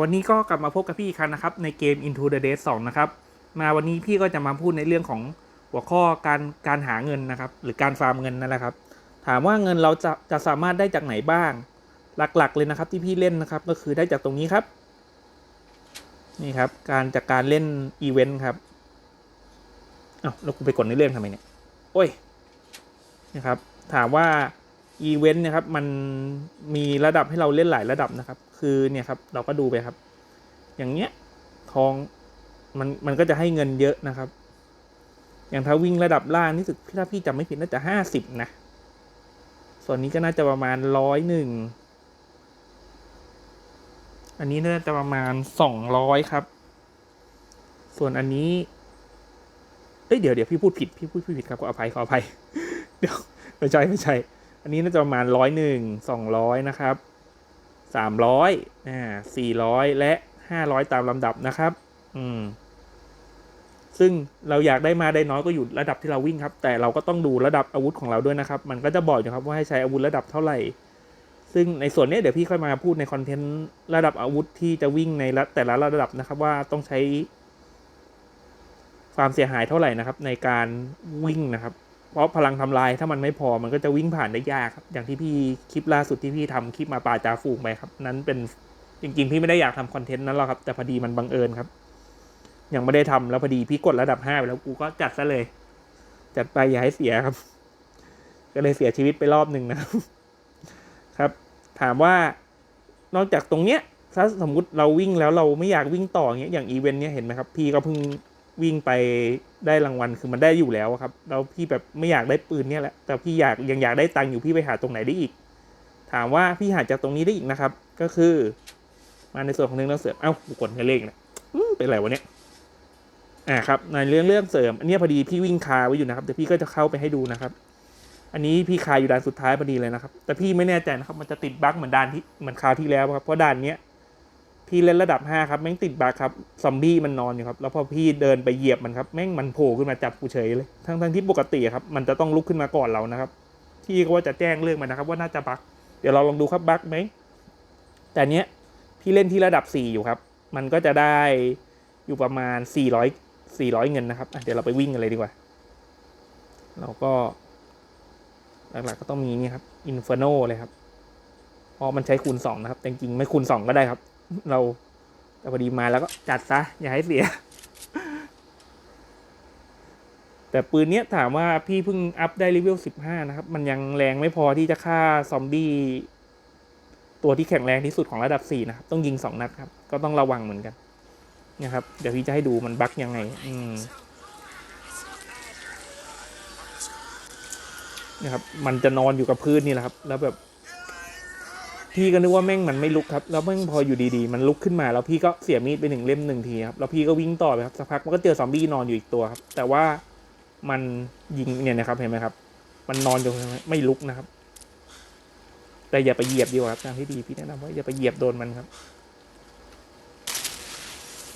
วันนี้ก็กลับมาพบกับพี่อีกครั้งนะครับ ในเกม Into the Dead 2 นะครับ มาวันนี้พี่ก็จะมาพูดในเรื่องของหัวข้อการการหาเงินนะครับ หรือการฟาร์มเงินนั่นแหละครับ ถามว่าเงินเราจะจะสามารถได้จากไหนบ้าง หลักๆเลยนะครับที่พี่เล่นนะครับ ก็คือได้จากตรงนี้ครับ นี่ครับ การจากการเล่นอีเวนต์ครับอ้าแล้วกูไปกดในเรื่องทำไมเนี่ย โอ้ยนะครับ ถามว่าอีเวนต์นะครับมันมีระดับให้เราเล่นหลายระดับนะครับ คือเนี่ยครับเราก็ดูไปครับ อย่างเงี้ยทองมันมันก็จะให้เงินเยอะนะครับ อย่างถ้าวิ่งระดับล่างนี่สึกถ้าพี่จำไม่ผิดน่าจะห้าสิบนะ ส่วนนี้ก็น่าจะประมาณร้อยหนึ่งอันนี้น่าจะประมาณสองร้อยครับ ส่วนอันนี้ เอ้ยเดี๋ยวเดี๋ยวพี่พูดผิดพี่พูดผิดครับขออภัยขออภัย เดี๋ยวไม่ใช่ไม่ใช่ อันนี้น่าจะประมาณร้อยหนึ่งสองร้อยนะครับ สามร้อยอ่าสี่ร้อยและห้าร้อยตามลำดับนะครับ อืม ซึ่งเราอยากได้มาได้น้อยก็อยู่ระดับที่เราวิ่งครับ แต่เราก็ต้องดูระดับอาวุธของเราด้วยนะครับ มันก็จะบอกอยู่ครับว่าให้ใช้อาวุธระดับเท่าไหร่ ซึ่งในส่วนนี้เดี๋ยวพี่ค่อยมาพูดในคอนเทนต์ระดับอาวุธที่จะวิ่งในระแต่ละระดับนะครับ ว่าต้องใช้ความเสียหายเท่าไหร่นะครับ ในการวิ่งนะครับ เพราะพลังทำลายถ้ามันไม่พอมันก็จะวิ่งผ่านได้ยากครับ อย่างที่พี่คลิปล่าสุดที่พี่ทำคลิปมาป่าจาฟูงไปครับ นั้นเป็นจริงๆ พี่ไม่ได้อยากทำคอนเทนต์นั้นหรอกครับ แต่พอดีมันบังเอิญครับ ยังไม่ได้ทำแล้วพอดีพี่กดระดับห้าไปแล้วกูก็จัดซะเลย จัดไปอย่าให้เสียครับ ก็เลยเสียชีวิตไปรอบหนึ่งนะครับครับ ถามว่านอกจากตรงเนี้ยถ้าสมมุติเราวิ่งแล้วเราไม่อยากวิ่งต่ออย่างเงี้ยอย่างอีเวนต์เนี้ยเห็นไหมครับ พี่ก็เพิ่งวิ่งไป ได้รางวัลคือมันได้อยู่แล้วครับแล้วพี่แบบไม่อยากได้ปืนเนี่ยแหละแต่พี่อยากยังอยากได้ตังค์อยู่พี่ไปหาตรงไหนได้อีก ถามว่าพี่หาจากตรงนี้ได้อีกนะครับ ก็คือ มาในส่วนของเรื่องเสริมเอ้ากูกดให้เลขนะเป็นไรวะเนี่ยอ่าครับในเรื่องเรื่องเสริม อันนี้พอดีพี่วิ่งคาไว้อยู่นะครับเดี๋ยวพี่ก็จะเข้าไปให้ดูนะครับ อันนี้พี่คาอยู่ด่านสุดท้ายพอดีเลยนะครับ แต่พี่ไม่แน่ใจนะครับ มันจะติดบั๊กเหมือนด่านที่เหมือนคาที่แล้วครับเพราะด่านเนี้ย พี่เล่นระดับห้าครับ แม่งติดบักครับ ซอมบี้มันนอนอยู่ครับ แล้วพอพี่เดินไปเหยียบมันครับ แม่งมันโผล่ขึ้นมาจับกูเฉยเลย ทั้งทั้งที่ปกติครับ มันจะต้องลุกขึ้นมาก่อนเรานะครับ พี่ก็ว่าจะแจ้งเรื่องมันนะครับ ว่าน่าจะบักเดี๋ยวเราลองดูครับบักไหม แต่เนี้ยพี่เล่นที่ระดับสี่อยู่ครับ มันก็จะได้อยู่ประมาณสี่ร้อยสี่ร้อยเงินนะครับ เดี๋ยวเราไปวิ่งกันเลยดีกว่า เราก็ หลักๆก็ต้องมีนี่ครับ อินฟ r โนเลยครับ เพราะมันใช้คูณสองนะครับแต่จริงๆไม่คูณสองก็ได้ครับ เราแต่พอดีมาแล้วก็จัดซะ อย่าให้เสีย แต่ปืนเนี้ยถามว่าพี่เพิ่งอัพได้เลเวลสิบห้านะครับ มันยังแรงไม่พอที่จะฆ่าซอมบี้ตัวที่แข็งแรงที่สุดของระดับสี่นะครับ ต้องยิงสองนัดครับ ก็ต้องระวังเหมือนกัน นะครับ เดี๋ยวพี่จะให้ดูมันบั๊กยังไง อืมนะครับ มันจะนอนอยู่กับพื้นนี่แหละครับ แล้วแบบ พี่ก็นึกว่าแม่งมันไม่ลุกครับ แล้วแม่งพออยู่ดีๆ มันลุกขึ้นมา แล้วพี่ก็เสียมีดไปหนึ่งเล่มหนึ่งทีครับ แล้วพี่ก็วิ่งต่อไปครับ สักพักมันก็เจอซอมบี้นอนอยู่อีกตัวครับ แต่ว่ามันยิงเนี่ยนะครับ เห็นไหมครับ มันนอนอยู่ไม่ลุกนะครับ แต่อย่าไปเหยียบดีกว่าครับทางที่ดีพี่แนะนำว่าอย่าไปเหยียบโดนมันครับ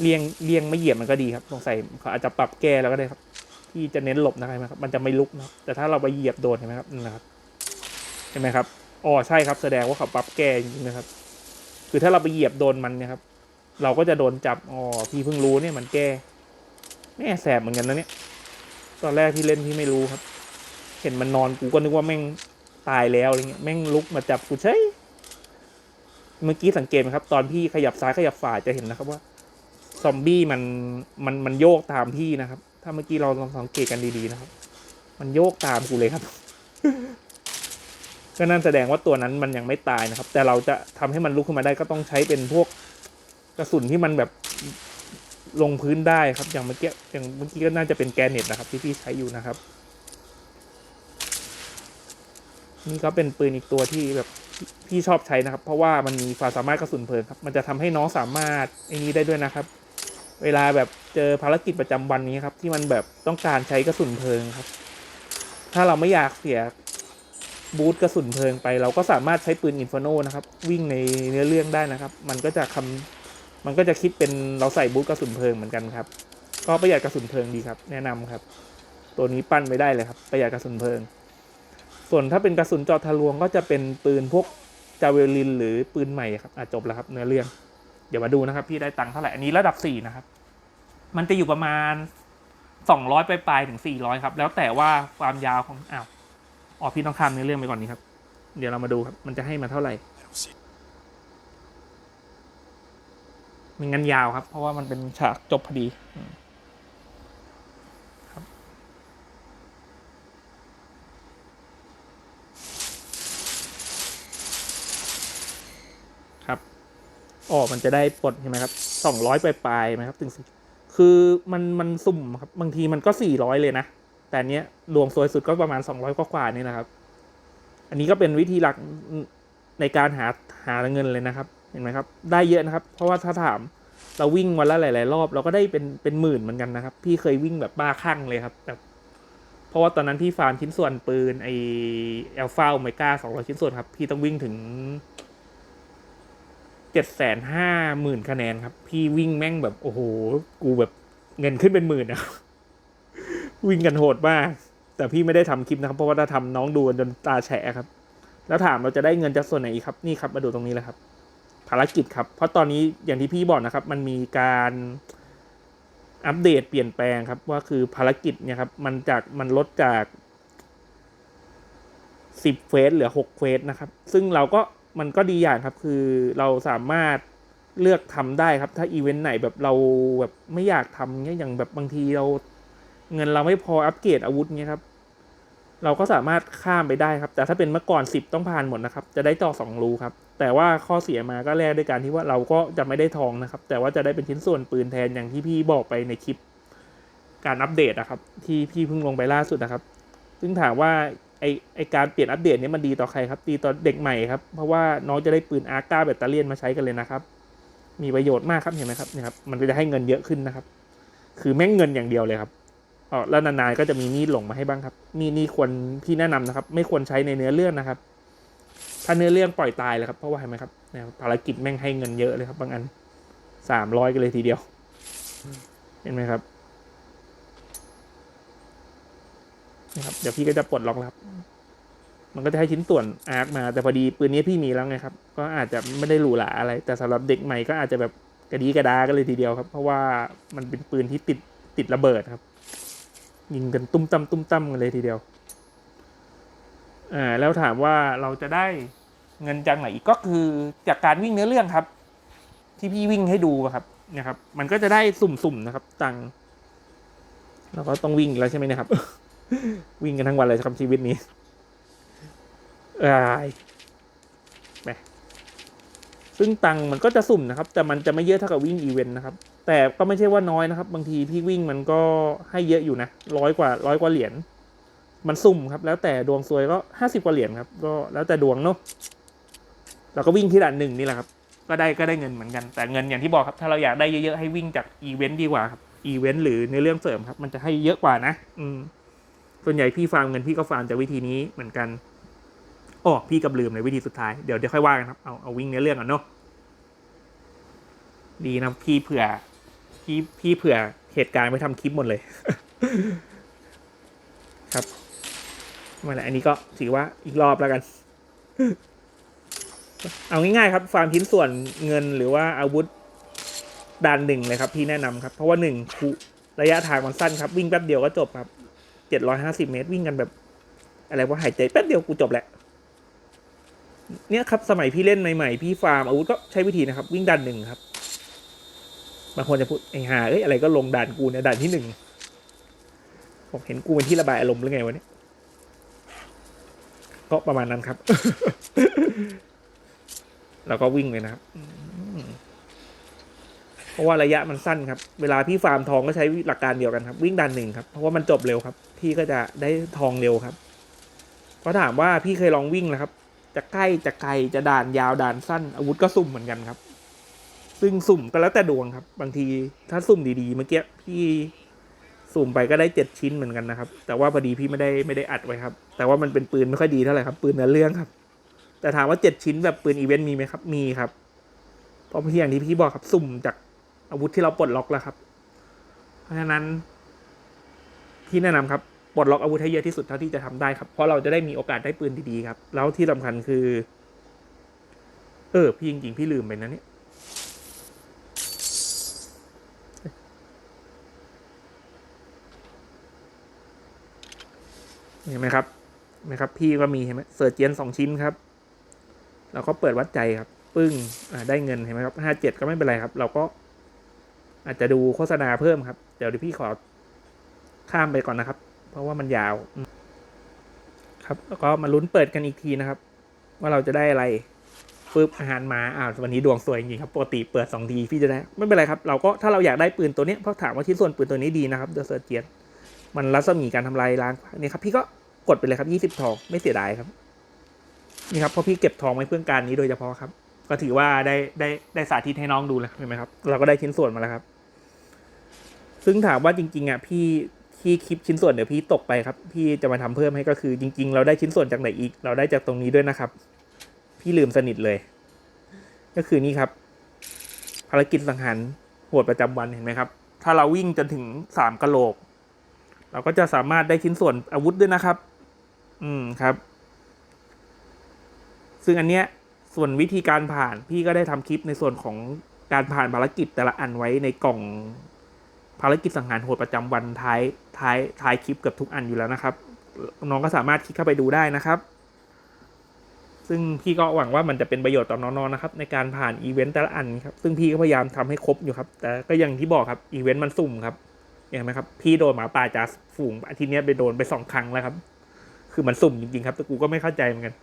เลียงเลียงไม่เหยียบมันก็ดีครับสงสัยเขาอาจจะปรับแก้แล้วก็ได้ครับที่จะเน้นหลบนะครับ มันจะไม่ลุกนะครับ แต่ถ้าเราไปเหยียบโดนเห็นไหมครับนั่นนะครับ เห็นไหมครับ อ๋อใช่ครับแสดงว่าเขาปรับแกจริงๆนะครับ คือถ้าเราไปเหยียบโดนมันนี่ยครับ เราก็จะโดนจับอ๋อพี่เพิ่งรู้เนี่ยมันแก้แม่แสบเหมือนกันนะเนี่ย ตอนแรกที่เล่นพี่ไม่รู้ครับ เห็นมันนอนกูก็นึกว่าแม่งตายแล้วอะไรเงี้ยแม่งลุกมาจับกูใช่เมื่อกี้สังเกตไหมครับ ตอนพี่ขยับซ้ายขยับฝ่าจะเห็นนะครับว่าซอมบี้มันมันมันโยกตามพี่นะครับ ถ้าเมื่อกี้เราลองสังเกตกันดีๆนะครับ มันโยกตามกูเลยครับ ก็นั่นแสดงว่าตัวนั้นมันยังไม่ตายนะครับ แต่เราจะทำให้มันลุกขึ้นมาได้ก็ต้องใช้เป็นพวกกระสุนที่มันแบบลงพื้นได้ครับ อย่างเมื่อกี้อย่างเมื่อกี้ก็น่าจะเป็นแกนเน็ตนะครับ ที่พี่ใช้อยู่นะครับ นี่ก็เป็นปืนอีกตัวที่แบบพี่ชอบใช้นะครับ เพราะว่ามันมีความสามารถกระสุนเพลิงครับ มันจะทำให้น้องสามารถไอ้นี้ได้ด้วยนะครับ เวลาแบบเจอภารกิจประจำวันนี้ครับ ที่มันแบบต้องการใช้กระสุนเพลิงครับ ถ้าเราไม่อยากเสีย บูทกระสุนเพลิงไป เราก็สามารถใช้ปืนอินฟโนนะครับ วิ่งในเนื้อเรื่องได้นะครับ มันก็จะคำมันก็จะคิดเป็นเราใส่บูทกระสุนเพลิงเหมือนกันครับ ก็ประหยัดกระสุนเพลิงดีครับ แนะนำครับ ตัวนี้ปั้นไม่ได้เลยครับ ประหยัดกระสุนเพลิง ส่วนถ้าเป็นกระสุนจอทะลวงก็จะเป็นปืนพวกจาเวลินหรือปืนใหม่ครับอะจบแล้วครับเนื้อเรื่อง เดี๋ยวมาดูนะครับ พี่ได้ตังค์เท่าไหร่อันนี้ระดับสี่นะครับ มันจะอยู่ประมาณสองร้อยปลายๆถึงสี่ร้อยครับ แล้วแต่ว่าความยาวของอ้าว อ๋อพี่ต้องข้ามในอเรื่องไปก่อนนี้ครับ เดี๋ยวเรามาดูครับ มันจะให้มาเท่าไหร่ I don't see มีงั้นยาวครับ เพราะว่ามันเป็นฉากจบพอดีครับ ครับอ๋อมันจะได้ปลดใช่ไหมครับสองร้อยปลายๆไหมครับ ถึงสิคือมันมันสุ่มครับ บางทีมันก็สี่ร้อยเลยนะ แต่เนี้ยดวงสวยสุดก็ประมาณสองร้อยกว่าๆนี่นะครับ อันนี้ก็เป็นวิธีหลักในการหาหาเงินเลยนะครับ เห็นไหมครับ ได้เยอะนะครับ เพราะว่าถ้าถามเราวิ่งวันละหลาย ๆ รอบ เราก็ได้เป็นเป็นหมื่นเหมือนกันนะครับ พี่เคยวิ่งแบบบ้าคลั่งเลยครับแบบเพราะว่าตอนนั้นพี่ฟาร์มชิ้นส่วนปืนไอเอลฟาโอเมก้าสองร้อยชิ้นส่วนครับ พี่ต้องวิ่งถึงเจ็ดแสนห้าหมื่นคะแนนครับ พี่วิ่งแม่งแบบโอ้โห กูแบบเงินขึ้นเป็นหมื่นนะ วิ่งกันโหดมาก แต่พี่ไม่ได้ทำคลิปนะครับ เพราะว่าถ้าทำน้องดูจนตาแฉะครับ แล้วถามเราจะได้เงินจากส่วนไหนอีกครับ นี่ครับมาดูตรงนี้เลยครับ ภารกิจครับ เพราะตอนนี้อย่างที่พี่บอกนะครับ มันมีการอัปเดตเปลี่ยนแปลงครับ ว่าคือภารกิจเนี่ยครับ มันจากมันลดจากสิบเฟสเหลือหกเฟสนะครับ ซึ่งเราก็มันก็ดีอย่างครับ คือเราสามารถเลือกทำได้ครับ ถ้าอีเวนต์ไหนแบบเราแบบไม่อยากทำเนี่ยอย่างแบบบางทีเรา เงินเราไม่พออัปเกรดอาวุธเนี่ยครับ เราก็สามารถข้ามไปได้ครับ แต่ถ้าเป็นเมื่อก่อนสิบต้องผ่านหมดนะครับ จะได้ต่อสองรูครับ แต่ว่าข้อเสียมาก็แลกด้วยการที่ว่าเราก็จะไม่ได้ทองนะครับ แต่ว่าจะได้เป็นชิ้นส่วนปืนแทนอย่างที่พี่บอกไปในคลิป การอัปเดตนะครับ ที่พี่เพิ่งลงไปล่าสุดนะครับ ซึ่งถามว่าไอไอการเปลี่ยนอัปเดตนี้มันดีต่อใครครับดีต่อเด็กใหม่ครับ เพราะว่าน้องจะได้ปืนอาร์ก้าแบตเตอรี่มาใช้กันเลยนะครับ มีประโยชน์มากครับเห็นไหมครับเนี่ยครับ มันก็จะให้เงินเยอะขึ้นนะครับ คือแม่งเงินอย่างเดียวเลยครับ อ๋อแล้วนานๆก็จะมีมีดหลงมาให้บ้างครับ มีนี่ควรพี่แนะนำนะครับ ไม่ควรใช้ในเนื้อเรื่องนะครับ ถ้าเนื้อเรื่องปล่อยตายเลยครับเพราะว่าเห็นไหมครับเนี่ยภารกิจแม่งให้เงินเยอะเลยครับ บางอันสามร้อยกันเลยทีเดียว เห็นไหมครับนี่ครับเดี๋ยวพี่ก็จะปลดล็อกครับ มันก็จะให้ชิ้นส่วนอาร์คมา แต่พอดีปืนนี้พี่มีแล้วไงครับ ก็อาจจะไม่ได้หรูหราอะไร แต่สำหรับเด็กใหม่ก็อาจจะแบบกระดีกระดากันเลยทีเดียวครับ เพราะว่ามันเป็นปืนที่ติดติดระเบิดครับ ยิงกันตุ้มตั้มตุ้มตั้มกันเลยทีเดียวอ่าแล้วถามว่าเราจะได้เงินจากไหนอีกก็คือจากการวิ่งเนื้อเรื่องครับ ที่พี่วิ่งให้ดูอะครับนะครับ มันก็จะได้สุ่มๆนะครับ ตังค์เราก็ต้องวิ่งอีกแล้วใช่ไหมนะครับ วิ่งกันทั้งวันเลยครับชีวิตนี้อายแหมซึ่งตังค์มันก็จะสุ่มนะครับ แต่มันจะไม่เยอะเท่ากับวิ่งอีเวนต์นะครับ แต่ก็ไม่ใช่ว่าน้อยนะครับ บางทีพี่วิ่งมันก็ให้เยอะอยู่นะร้อยกว่าร้อยกว่าเหรียญมันสุ่มครับ แล้วแต่ดวงซวยก็ห้าสิบกว่าเหรียญครับ ก็แล้วแต่ดวงเนาะเราก็วิ่งที่ด่านหนึ่งนี่แหละครับ ก็ได้ก็ได้เงินเหมือนกัน แต่เงินอย่างที่บอกครับ ถ้าเราอยากได้เยอะๆให้วิ่งจากอีเวนต์ดีกว่าครับอีเวนต์หรือในเรื่องเสริมครับ มันจะให้เยอะกว่านะ อืม ส่วนใหญ่พี่ฟาร์มเงินพี่ก็ฟาร์มจากวิธีนี้เหมือนกันอ๋อพี่กับลืมในวิธีสุดท้าย เดี๋ยวเดี๋ยวค่อยว่ากันครับ เอาเอาวิ่งเนื้อเรื่องก่อนเนาะ ดีนะพี่เผื่อ พี่พี่เผื่อเหตุการณ์ไปทำคลิปหมดเลย ครับมาแล้วอันนี้ก็ถือว่าอีกรอบแล้วกัน เอาง่ายๆครับฟาร์มชิ้นส่วนเงินหรือว่าอาวุธด่านหนึ่งเลยครับ พี่แนะนำครับ เพราะว่าหนึ่งคูระยะทางมันสั้นครับ วิ่งแป๊บเดียวก็จบครับเจ็ดร้อยห้าสิบเมตร วิ่งกันแบบ อะไรว่าหายใจแป๊บเดียวกูจบแหละเนี่ยครับสมัยพี่เล่นใหม่ๆพี่ฟาร์มอาวุธก็ใช้วิธีนะครับ วิ่งด่านหนึ่งครับ บางคนจะพูดไอ้ห่าเอ้ยอะไรก็ลงด่านกูเนี่ยด่านที่หนึ่งผมเห็นกูเป็นที่ระบายอารมณ์หรือไงวะเนี่ยก็ประมาณนั้นครับ แล้วก็วิ่งเลยนะครับเพราะว่าระยะมันสั้นครับ เวลาพี่ฟาร์มทองก็ใช้หลักการเดียวกันครับ วิ่งด่านหนึ่งครับเพราะว่ามันจบเร็วครับ พี่ก็จะได้ทองเร็วครับก็ถามว่าพี่เคยลองวิ่งแล้วครับ จะใกล้จะไกลจะด่านยาวด่านสั้นอาวุธก็สุ่มเหมือนกันครับ ซึ่งสุ่มก็แล้วแต่ดวงครับ บางทีถ้าสุ่มดีๆเมื่อกี้พี่สุ่มไปก็ได้เจ็ดชิ้นเหมือนกันนะครับ แต่ว่าพอดีพี่ไม่ได้ไม่ได้อัดไว้ครับ แต่ว่ามันเป็นปืนไม่ค่อยดีเท่าไหร่ครับ ปืนเนื้อเรื่องครับ แต่ถามว่าเจ็ดชิ้นแบบปืนอีเวนต์มีไหมครับ มีครับเพราะพี่อย่างที่พี่บอกครับ สุ่มจากอาวุธที่เราปลดล็อกแล้วครับ เพราะฉะนั้นพี่แนะนำครับปลดล็อกอาวุธให้เยอะที่สุดเท่าที่จะทำได้ครับ เพราะเราจะได้มีโอกาสได้ปืนดีๆครับ แล้วที่สำคัญคือ เออ พี่จริงๆพี่ลืมไปนะเนี่ย เห็นไหมครับนไหมครับ พี่ก็มีเห็นไหมเสิร์ชเจียนสองชิ้นครับ เราก็เปิดวัดใจครับ ปึ้งอ่าได้เงินเห็นไหมครับห้าเจ็ดก็ไม่เป็นไรครับ เราก็อาจจะดูโฆษณาเพิ่มครับ เดี๋ยวพี่ขอข้ามไปก่อนนะครับ เพราะว่ามันยาว ครับ แล้วก็มาลุ้นเปิดกันอีกทีนะครับ ว่าเราจะได้อะไรปึ๊บอาหารมาอ้าววันนี้ดวงสวยจริงครับปกติเปิดสองทีพี่จะได้ไม่เป็นไรครับ เราก็ถ้าเราอยากได้ปืนตัวนี้เพราะถามว่าชิ้นส่วนปืนตัวนี้ดีนะครับเดอะเซอร์เจียน มันรัศมีการทำลายล้างนี่ครับพี่ก็กดไปเลยครับยี่สิบทองไม่เสียดายครับ นี่ครับเพราะพี่เก็บทองไว้เพื่อการนี้โดยเฉพาะครับ ก็ถือว่าได้ได้ได้สาธิตให้น้องดูแล้วเห็นไหมครับ เราก็ได้ชิ้นส่วนมาแล้วครับ ซึ่งถามว่าจริงๆอะพี่ที่คลิปชิ้นส่วนเดี๋ยวพี่ตกไปครับ พี่จะมาทำเพิ่มให้ก็คือจริง ๆ เราได้ชิ้นส่วนจากไหนอีก เราได้จากตรงนี้ด้วยนะครับ พี่ลืมสนิทเลย ก็คือนี่ครับ ภารกิจสังหารโหดประจำวันเห็นไหมครับ ถ้าเราวิ่งจนถึงสามกะโหลก เราก็จะสามารถได้ชิ้นส่วนอาวุธด้วยนะครับ อืมครับ ซึ่งอันเนี้ยส่วนวิธีการผ่านพี่ก็ได้ทำคลิปในส่วนของการผ่านภารกิจแต่ละอันไว้ในกล่องภารกิจสังหารโหดประจำวันท้ายท้ายท้ายคลิปเกับทุกอันอยู่แล้วนะครับ น้องก็สามารถคลิกเข้าไปดูได้นะครับ ซึ่งพี่ก็หวังว่ามันจะเป็นประโยชน์ต่อน้องๆนะครับ ในการผ่านอีเวนต์แต่ละอันครับซึ่งพี่ก็พยายามทำให้ครบอยู่ครับ แต่ก็อย่างที่บอกครับอีเวนต์มันสุ่มครับ เห็นไหมครับ พี่โดนหมาป่าจากฝูงอาทิตย์นี้ไปโดนไปสองครั้งแล้วครับ คือมันสุ่มจริงๆครับแต่กูก็ไม่เข้าใจเหมือนกัน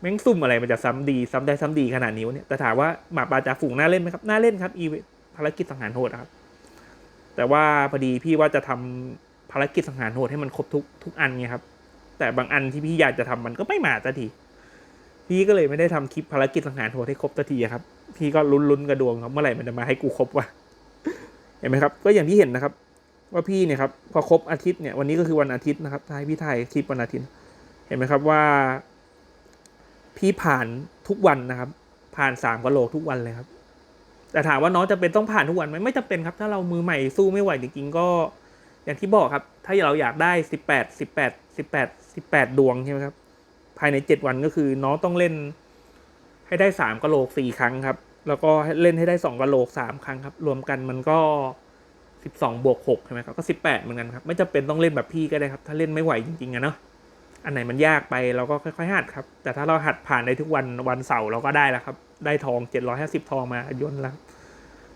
แม่งซุ่มอะไรมันจะซ้ำดีซ้ำได้ซ้ำดีขนาดนี้วเนี่ยแต่ถามว่าหมาป่าจ่าฝูงน่าเล่นไหมครับน่าเล่นครับอีภารกิจสังหารโหดครับ แต่ว่าพอดีพี่ว่าจะทำภารกิจสังหารโหดให้มันครบทุกทุกอันไงครับ แต่บางอันที่พี่อยากจะทำมันก็ไม่มาสักทีพี่ก็เลยไม่ได้ทำคลิปภารกิจสังหารโหดให้ครบสักทีครับ พี่ก็ลุ้นๆกระดวงครับเมื่อไหร่มันจะมาให้กูครบวะเห็นไหมครับ ก็อย่างที่เห็นนะครับ ว่าพี่เนี่ยครับพอครบอาทิตย์เนี่ยวันนี้ก็คือวันอาทิตย์นะครับท้ายพี่ถ่ายคลิปวันอาทิตย์ เห็นไหมครับว่า พี่ผ่านทุกวันนะครับ ผ่านสามกะโหลกทุกวันเลยครับ แต่ถามว่าน้องจะเป็นต้องผ่านทุกวันไหมไม่จำเป็นครับ ถ้าเรามือใหม่สู้ไม่ไหวจริงๆก็ อย่างที่บอกครับ ถ้าเราอยากได้สิบแปดสิบแปดสิบแปดสิบแปดดวงใช่ไหมครับ ภายในเจ็ดวันก็คือน้องต้องเล่น ให้ได้สามกะโหลกสี่ครั้งครับ แล้วก็เล่นให้ได้สองกะโหลกสามครั้งครับ รวมกันมันก็ สิบสองบวกหกใช่ไหมครับก็สิบแปดเหมือนกันครับ ไม่จำเป็นต้องเล่นแบบพี่ก็ได้ครับ ถ้าเล่นไม่ไหวจริงๆอะเนาะอันไหนมันยากไปเราก็ค่อยๆหัดครับ แต่ถ้าเราหัดผ่านได้ทุกวันวันเสาร์เราก็ได้แล้วครับ ได้ทองเจ็ดร้อยห้าสิบทองมาย่นแล้ว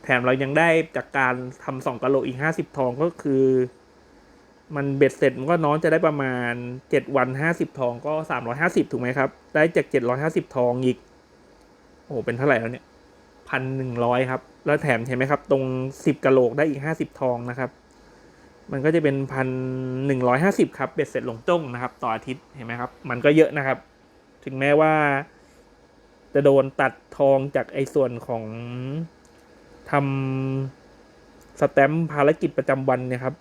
แถมเรายังได้จากการทำสองกะโหลกอีกห้าสิบทองก็คือ มันเบ็ดเสร็จมันก็น้องจะได้ประมาณเจ็ดวันห้าสิบทองก็สามร้อยห้าสิบถูกไหมครับ ได้จากเจ็ดร้อยห้าสิบทองอีก โอ้เป็นเท่าไหร่แล้วเนี่ยพันหนึ่งร้อยครับ แล้วแถมเห็นไหมครับ ตรงสิบกะโหลกได้อีกห้าสิบทองนะครับ มันก็จะเป็นพันหนึ่งร้อยห้าสิบครับเบ็ดเสร็จลงจ้งนะครับ ต่ออาทิตย์เห็นไหมครับ มันก็เยอะนะครับ ถึงแม้ว่า จะโดนตัดทองจากไอ้ส่วนของทำสแตมป์ภารกิจประจำวันเนี่ยครับ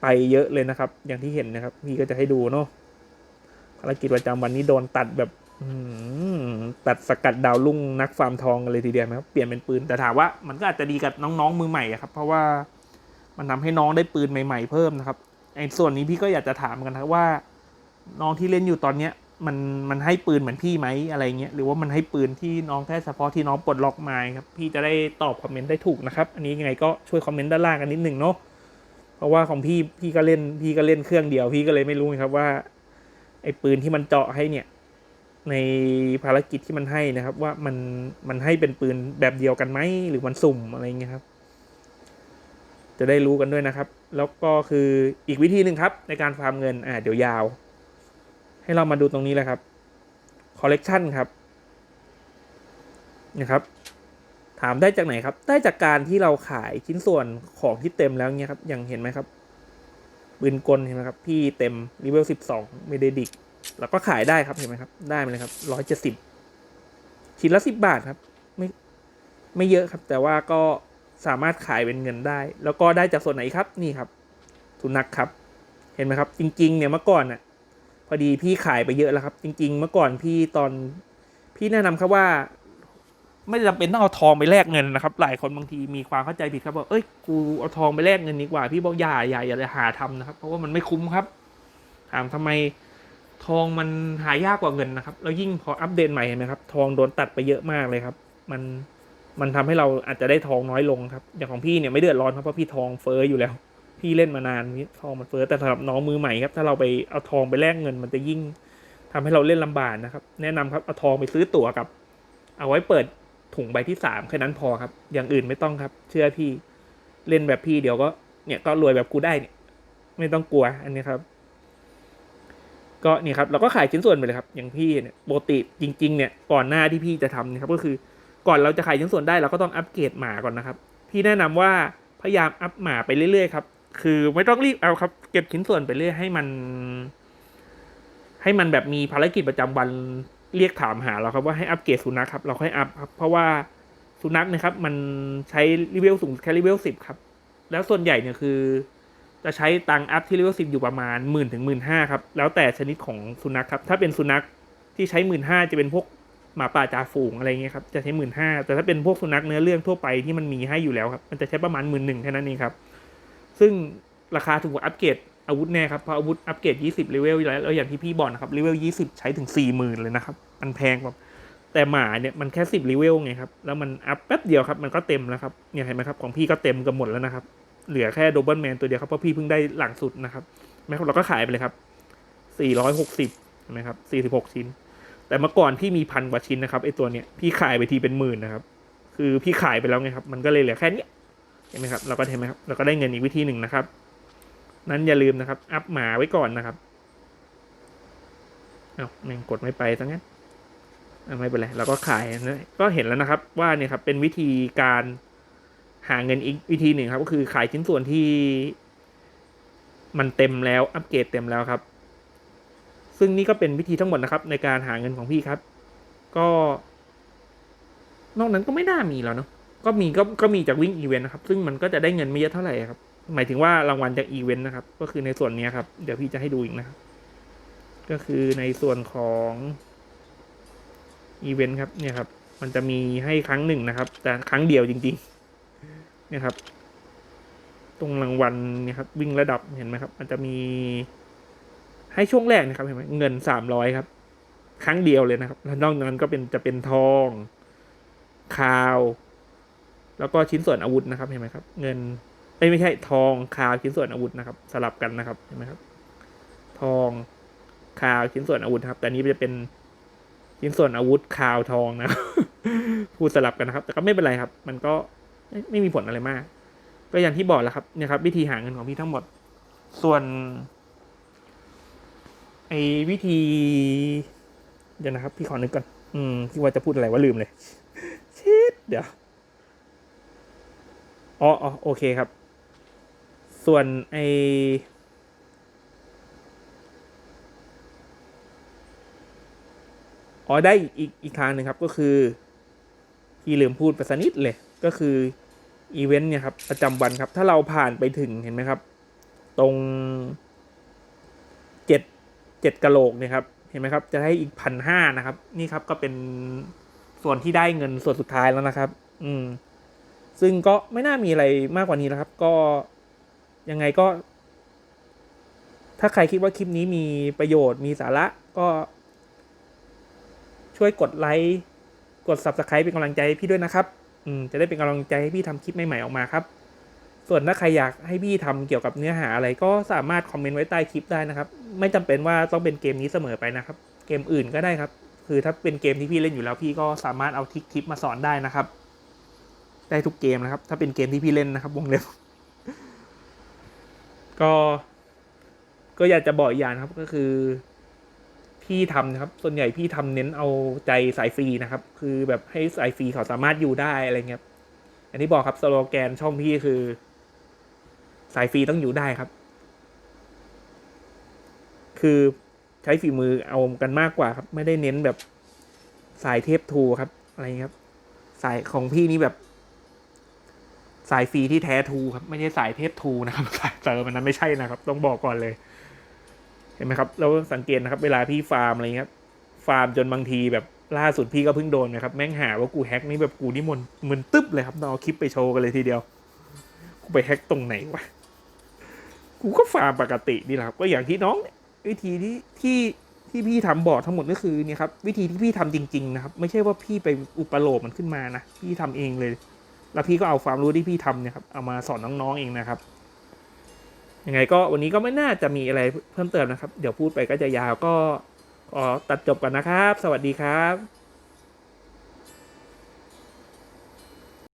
ไปเยอะเลยนะครับ อย่างที่เห็นนะครับ พี่ก็จะให้ดูเนาะภารกิจประจำวันนี้โดนตัดแบบ ตัดสกัดดาวรุ่งนักฟาร์มทองกันเลยทีเดียวนะครับ เปลี่ยนเป็นปืนแต่ถามว่ามันก็อาจจะดีกับน้องๆมือใหม่อะครับ เพราะว่ามันทำให้น้องได้ปืนใหม่ ๆ เพิ่มนะครับไอ้ส่วนนี้พี่ก็อยากจะถามกันนะว่า น้องที่เล่นอยู่ตอนเนี้ย มันมันให้ปืนเหมือนพี่ไหมอะไรเงี้ยหรือว่ามันให้ปืนที่น้องแค่เฉพาะที่น้องปลดล็อกมาครับพี่จะได้ตอบคอมเมนต์ได้ถูกนะครับอันนี้ยังไงก็ช่วยคอมเมนต์ด้านล่างกันนิดหนึ่งเนาะเพราะว่าของพี่พี่ก็เล่นพี่ก็เล่นเครื่องเดียว พี่ก็เลยไม่รู้ครับว่าไอ้ปืนที่มันเจาะให้เนี่ย ในภารกิจที่มันให้นะครับ ว่ามันมันให้เป็นปืนแบบเดียวกันไหมหรือมันสุ่มอะไรเงี้ยครับ จะได้รู้กันด้วยนะครับ แล้วก็คืออีกวิธีหนึ่งครับ ในการฟาร์มเงินอ่าเดี๋ยวยาว ให้เรามาดูตรงนี้เลยครับคอลเลกชันครับนะครับ ถามได้จากไหนครับ ได้จากการที่เราขายชิ้นส่วนของที่เต็มแล้วเนี่ยครับอย่างเห็นไหมครับปืนกลเห็นไหมครับ พี่เต็มรีเวลสิบสองไม่ได้ดิก แล้วก็ขายได้ครับเห็นไหมครับ ได้มาเลยครับร้อยเจ็ดสิบชิ้นละสิบบาทครับ ไม่ไม่เยอะครับ แต่ว่าก็สามารถขายเป็นเงินได้ แล้วก็ได้จากส่วนไหนครับนี่ครับทุนนักครับ เห็นไหมครับ จริง ๆ เนี่ยเมื่อก่อนน่ะ พอดีพี่ขายไปเยอะแล้วครับ จริง ๆ เมื่อก่อนพี่ตอนพี่แนะนำครับว่า ไม่จำเป็นต้องเอาทองไปแลกเงินนะครับ หลายคนบางทีมีความเข้าใจผิดครับว่าเอ้ยกูเอาทองไปแลกเงินดีกว่า พี่บอกอย่าอย่าอย่าหาทำนะครับ เพราะว่ามันไม่คุ้มครับ ถามทำไม ทองมันหายากกว่าเงินนะครับ แล้วยิ่งพออัปเดตใหม่เห็นไหมครับ ทองโดนตัดไปเยอะมากเลยครับ มันมันทำให้เราอาจจะได้ทองน้อยลงครับ อย่างของพี่เนี่ยไม่เดือดร้อนครับเพราะพี่ทองเฟ้ออยู่แล้ว พี่เล่นมานานทองมันเฟ้อแต่สำหรับน้องมือใหม่ครับ ถ้าเราไปเอาทองไปแลกเงิน มันจะยิ่งทำให้เราเล่นลำบากนะครับ แนะนำครับเอาทองไปซื้อตั๋วกับ เอาไว้เปิดถุงใบที่สามแค่นั้นพอครับ อย่างอื่นไม่ต้องครับ เชื่อพี่เล่นแบบพี่เดี๋ยวก็เนี่ยก็รวยแบบกูได้เนี่ยไม่ต้องกลัวอันนี้ครับ ก็นี่ครับเราก็ขายชิ้นส่วนไปเลยครับอย่างพี่เนี่ยปกติจริงๆเนี่ยก่อนหน้าที่พี่จะทำนี่ครับก็คือก่อนเราจะขายชิ้นส่วนได้เราก็ต้องอัปเกรดหมาก่อนนะครับพี่แนะนำว่าพยายามอัพหมาไปเรื่อยๆครับคือไม่ต้องรีบเอาครับ เก็บชิ้นส่วนไปเรื่อยให้มัน ให้มันแบบมีภารกิจประจำวันเรียกถามหาเราครับว่าให้อัปเกรดสุนัขครับเราค่อยอัพครับเพราะว่าสุนัขเนะครับ มันใช้รีเวลสูงแค่รีเวลสิบครับ แล้วส่วนใหญ่เนี่ยคือ จะใช้ตังอัพที่รีเวลสิบอยู่ประมาณหมื่นถึงหมื่นห้าครับ แล้วแต่ชนิดของสุนัขครับ ถ้าเป็นสุนัขที่ใช้หมื่นห้าจะเป็นพวกหมาป่าจ่าฝูงอะไรเงี้ยครับ จะใช้หมื่นห้าแต่ถ้าเป็นพวกสุนัขเนื้อเรื่องทั่วไปที่มันมีให้อยู่แล้วครับ มันจะใช้ประมาณหมื่นหนึ่งแค่นั้นเองครับ ซึ่งราคาถูกกว่าอัปเกรดอาวุธแน่ครับ เพราะอาวุธอัปเกรด20เลเวลแล้วอย่างที่พี่บอกนะครับเลเวล20 ใช้ถึง 40,000 เลยนะครับ มันแพงแบบแต่หมาเนี่ยมันแค่ 10เลเวลไงครับ แล้วมันอัพแป๊บเดียวครับ มันก็เต็มแล้วครับเนี่ยเห็นไหมครับ ของพี่ก็เต็มกันหมดแล้วนะครับ เหลือแค่โดเบิลแมนตัวเดียวครับ เพราะพี่เพิ่งได้หลังสุดนะครับแม้เราก็ขายไปเลยครับ460เห็นไหมครับ46ชิ้น แต่เมื่อก่อนพี่มีพันกว่าชิ้นนะครับไอตัวเนี้ยพี่ขายไปทีเป็นหมื่นนะครับ คือพี่ขายไปแล้วไงครับ มันก็เลยเหลือแค่นี้เห็นไหมครับ เราก็เห็นไหมครับ เราก็ได้เงินอีกวิธีหนึ่งนะครับ นั้นอย่าลืมนะครับ อัพหมาไว้ก่อนนะครับเอาแม่งกดไม่ไปซะงั้นเอาไม่เป็นไรเราก็ขายนะก็เห็นแล้วนะครับ ว่าเนี่ยครับเป็นวิธีการ หาเงินอีกวิธีหนึ่งครับ ก็คือขายชิ้นส่วนที่มันเต็มแล้วอัปเกรดเต็มแล้วครับ ซึ่งนี่ก็เป็นวิธีทั้งหมดนะครับ ในการหาเงินของพี่ครับ ก็ นอกนั้นก็ไม่น่ามีแล้วเนาะก็มีก็ก็มีจากวิ่งอีเวนต์นะครับ ซึ่งมันก็จะได้เงินไม่เยอะเท่าไหร่ครับ หมายถึงว่ารางวัลจากอีเวนต์นะครับ ก็คือในส่วนนี้ครับ เดี๋ยวพี่จะให้ดูอีกนะครับ ก็คือในส่วนของอีเวนต์ครับ เนี่ยครับ มันจะมีให้ครั้งหนึ่งนะครับ แต่ครั้งเดียวจริง ๆ เนี่ยครับ ตรงรางวัลเนี่ยครับ วิ่งระดับเห็นไหมครับ มันจะมีให้ช่วงแรกนะครับเห็นไหมเงินสามร้อยครับ ครั้งเดียวเลยนะครับแล้วนอกนั้นก็เป็นจะเป็นทองคาว แล้วก็ชิ้นส่วนอาวุธนะครับเห็นไหมครับ เงินเอ้ยไม่ใช่ทองคาวชิ้นส่วนอาวุธนะครับ สลับกันนะครับเห็นไหมครับ ทองคาวชิ้นส่วนอาวุธครับ แต่นี้จะเป็นชิ้นส่วนอาวุธคาวทองนะพูดสลับกันนะครับ แต่ก็ไม่เป็นไรครับ มันก็ ไม่มีผลอะไรมาก ก็อย่างที่บอกแล้วครับเนี่ยครับ วิธีหาเงินของพี่ทั้งหมด ส่วนไอ้วิธี เดี๋ยวนะครับ พี่ขอนึกก่อนอืมที่ว่าจะพูดอะไรว่าลืมเลยชิดเดี๋ยวอ๋ออ๋อโอเคครับ ส่วนไออ๋อได้อีกอีกทางหนึ่งครับก็คือที่ลืมพูดไปสักนิดเลย ก็คืออีเวนต์เนี่ยครับประจำวันครับ ถ้าเราผ่านไปถึงเห็นไหมครับ ตรงเจ็ดเจ็ดกะโหลกเนี่ยครับเห็นไหมครับ จะให้อีกพันห้านะครับ นี่ครับก็เป็นส่วนที่ได้เงินส่วนสุดท้ายแล้วนะครับ อืม ซึ่งก็ไม่น่ามีอะไรมากกว่านี้แล้วครับ ก็ยังไงก็ ถ้าใครคิดว่าคลิปนี้มีประโยชน์มีสาระก็ ช่วยกดไลค์กด subscribe เป็นกำลังใจให้พี่ด้วยนะครับ จะได้เป็นกำลังใจให้พี่ทำคลิปใหม่ๆออกมาครับ ส่วนถ้าใครอยากให้พี่ทำเกี่ยวกับเนื้อหาอะไรก็สามารถคอมเมนต์ไว้ใต้คลิปได้นะครับ ไม่จำเป็นว่าต้องเป็นเกมนี้เสมอไปนะครับ เกมอื่นก็ได้ครับ คือถ้าเป็นเกมที่พี่เล่นอยู่แล้วพี่ก็สามารถเอาทิกคลิปมาสอนได้นะครับ ได้ทุกเกมนะครับ ถ้าเป็นเกมที่พี่เล่นนะครับวงเล็บก็ก็อยากจะบอกอย่างนครับก็คือ พี่ทำนะครับ ส่วนใหญ่พี่ทำเน้นเอาใจสายฟรีนะครับ คือแบบให้สายฟรีเขาสามารถอยู่ได้อะไรเงี้ยอย่างที่บอกครับสโลแกนช่องพี่คือ สายฟรีต้องอยู่ได้ครับ คือใช้ฝีมือเอากันมากกว่าครับ ไม่ได้เน้นแบบสายเทพทูครับ อะไรเงี้ยครับ สายของพี่นี่แบบ สายฟรีที่แท้ทูครับ ไม่ใช่สายเทพทูนะครับ สายเติมมันนั้นไม่ใช่นะครับ ต้องบอกก่อนเลย เห็นไหมครับเราสังเกตนะครับเวลาพี่ฟาร์มอะไรครับฟาร์มจนบางทีแบบล่าสุดพี่ก็เพิ่งโดนนะครับแม่งหาว่ากูแฮกนี่แบบกูนี่มนมึนตึ๊บเลยครับต้องเอาคลิปไปโชว์กันเลยทีเดียว กูไปแฮกตรงไหนวะกูก็ฟาร์มปกตินี่แหละครับ ก็อย่างที่น้องวิธีที่ที่ที่พี่ทำบอร์ดทั้งหมดก็คือเนี่ยครับวิธีที่พี่ทำจริง ๆ นะครับ ไม่ใช่ว่าพี่ไปอุปโลกมันขึ้นมานะพี่ทำเองเลย แล้วพี่ก็เอาความรู้ที่พี่ทำเนี่ยครับเอามาสอนน้องๆเองนะครับ ยังไงก็วันนี้ก็ไม่น่าจะมีอะไรเพิ่มเติมนะครับ เดี๋ยวพูดไปก็จะยาวก็ขอตัดจบกันนะครับ สวัสดีครับ